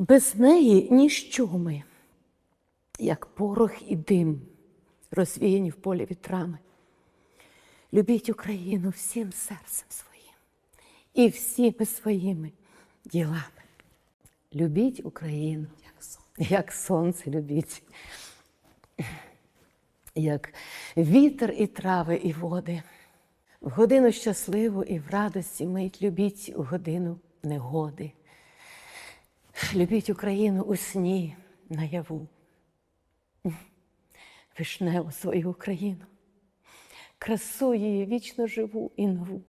Без неї ніщо ми, як порох і дим, розвіяні в полі вітрами. Любіть Україну всім серцем своїм і всіми своїми ділами. Любіть Україну, Як сон. як сонце любіть, як вітер і трави, і води. В годину щасливу і в радості мить любіть у годину негоди. Любіть Україну у сні наяву. Вишневу свою Україну, красу її вічно живу і нову.